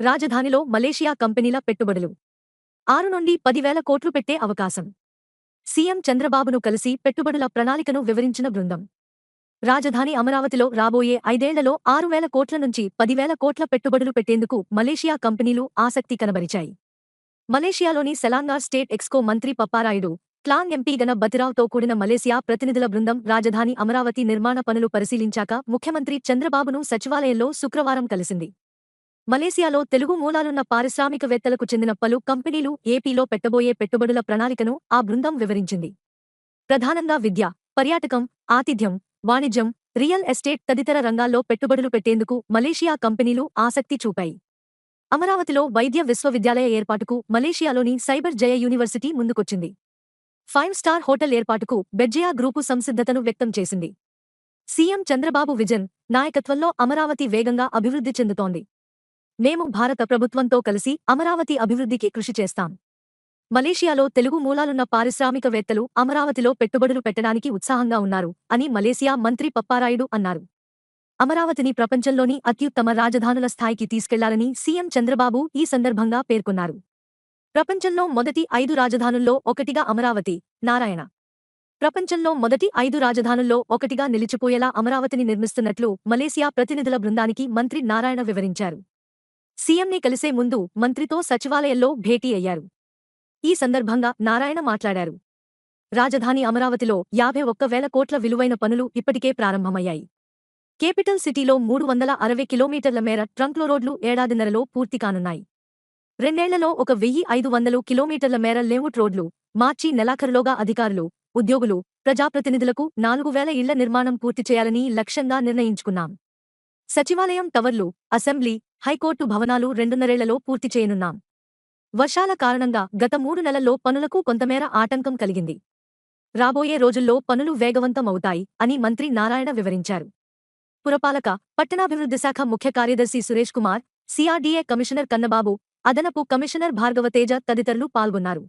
రాజధానిలో మలేషియా కంపెనీల పెట్టుబడులు. ఆరు నుండి పదివేల కోట్లు పెట్టే అవకాశం. సీఎం చంద్రబాబును కలిసి పెట్టుబడుల ప్రణాళికను వివరించిన బృందం. రాజధాని అమరావతిలో రాబోయే ఐదేళ్ళలో ఆరు వేల కోట్ల నుంచి పదివేల కోట్ల పెట్టుబడులు పెట్టేందుకు మలేషియా కంపెనీలు ఆసక్తి కనబరిచాయి. మలేషియాలోని సెలాంగార్ స్టేట్ ఎక్స్కో మంత్రి పప్పారాయుడు క్లాంగ్ ఎంపీ గన బతిరావుతో కూడిన మలేసియా ప్రతినిధుల బృందం రాజధాని అమరావతి నిర్మాణ పనులు పరిశీలించాక ముఖ్యమంత్రి చంద్రబాబును సచివాలయంలో శుక్రవారం కలిసింది. మలేసియాలో తెలుగు మూలాలున్న పారిశ్రామికవేత్తలకు చెందిన పలు కంపెనీలు ఏపీలో పెట్టబోయే పెట్టుబడుల ప్రణాళికను ఆ బృందం వివరించింది. ప్రధానంగా విద్య పర్యాటకం ఆతిథ్యం వాణిజ్యం రియల్ ఎస్టేట్ తదితర రంగాల్లో పెట్టుబడులు పెట్టేందుకు మలేషియా కంపెనీలు ఆసక్తి చూపాయి. అమరావతిలో వైద్య విశ్వవిద్యాలయ ఏర్పాటుకు మలేషియాలోని సైబర్ జయ యూనివర్సిటీ ముందుకొచ్చింది. ఫైవ్ స్టార్ హోటల్ ఏర్పాటుకు బెడ్జయా గ్రూపు సంసిద్ధతను వ్యక్తం చేసింది. సీఎం చంద్రబాబు విజన్ నాయకత్వంలో అమరావతి వేగంగా అభివృద్ధి చెందుతోంది. మేము భారత ప్రభుత్వంతో కలిసి అమరావతి అభివృద్ధికి కృషి చేస్తాం. మలేషియాలో తెలుగు మూలాలున్న పారిశ్రామికవేత్తలు అమరావతిలో పెట్టుబడులు పెట్టడానికి ఉత్సాహంగా ఉన్నారు అని మలేసియా మంత్రి పప్పారాయుడు అన్నారు. అమరావతిని ప్రపంచంలోని అత్యుత్తమ రాజధానుల స్థాయికి తీసుకెళ్ళాలని సీఎం చంద్రబాబు ఈ సందర్భంగా పేర్కొన్నారు. ప్రపంచంలో మొదటి ఐదు రాజధానుల్లో ఒకటిగా అమరావతి నారాయణ. ప్రపంచంలో మొదటి ఐదు రాజధానుల్లో ఒకటిగా నిలిచిపోయేలా అమరావతిని నిర్మిస్తున్నట్లు మలేసియా ప్రతినిధుల బృందానికి మంత్రి నారాయణ వివరించారు. సీఎంని కలిసే ముందు మంత్రితో సచివాలయంలో భేటీ అయ్యారు. ఈ సందర్భంగా నారాయణ మాట్లాడారు. రాజధాని అమరావతిలో యాభై ఒక్క వేల కోట్ల విలువైన పనులు ఇప్పటికే ప్రారంభమయ్యాయి. కేపిటల్ సిటీలో మూడు వందల అరవై కిలోమీటర్ల మేర ట్రంక్లో రోడ్లు ఏడాదిన్నరలో పూర్తి కానున్నాయి. రెండేళ్ళలో ఒక వెయ్యి ఐదు వందలు కిలోమీటర్ల మేర లేఅవుట్ రోడ్లు మార్చి నెలాఖరులోగా అధికారులు ఉద్యోగులు ప్రజాప్రతినిధులకు నాలుగు వేల ఇళ్ళ నిర్మాణం పూర్తి చేయాలని లక్ష్యంగా నిర్ణయించుకున్నాం. సచివాలయం టవర్లు అసెంబ్లీ హైకోర్టు భవనాలు రెండున్నరేళ్ళలో పూర్తి చేయనున్నాం. వర్షాల కారణంగా గత మూడు నెలల్లో పనులకు కొంతమేర ఆటంకం కలిగింది. రాబోయే రోజుల్లో పనులు వేగవంతమవుతాయి అని మంత్రి నారాయణ వివరించారు. పురపాలక పట్టణాభివృద్ధి శాఖ ముఖ్య కార్యదర్శి సురేష్ కుమార్ సిఆర్డీఏ కమిషనర్ కన్నబాబు అదనపు కమిషనర్ భార్గవతేజ తదితరులు పాల్గొన్నారు.